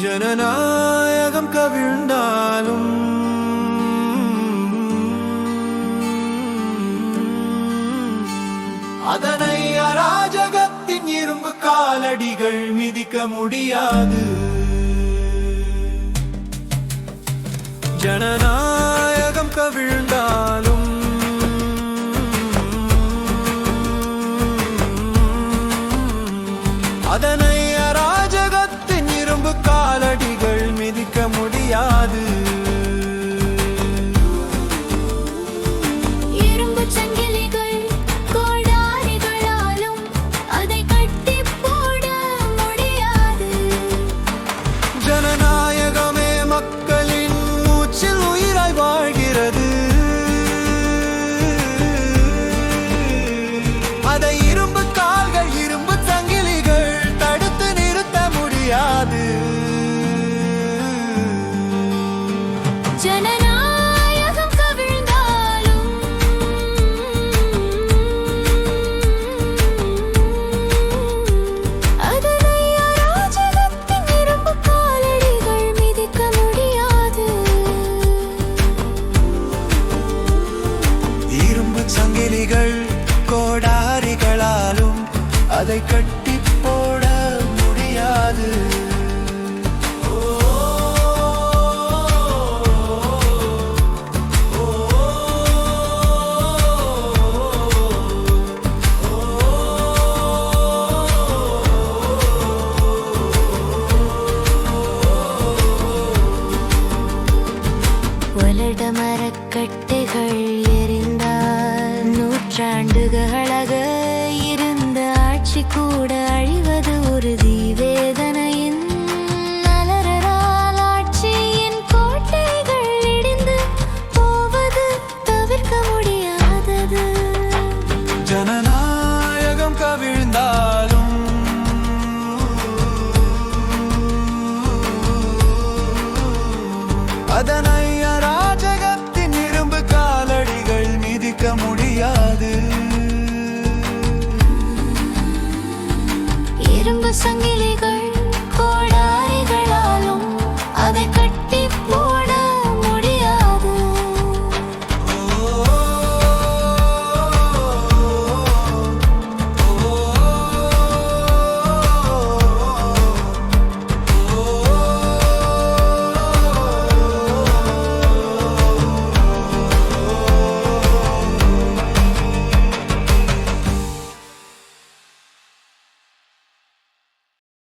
ஜனநாயகம் கவிழ்ந்தாலும் அதனை அராஜகத்தின் இரும்பு காலடிகள் மிதிக்க முடியாது ஜனநாயக விதிகள் கோடாரிகளாலும் அதை கட்டி போட முடியாது. மரக்கட்டைகள் நூற்றாண்டுகளக இருந்த ஆட்சி கூட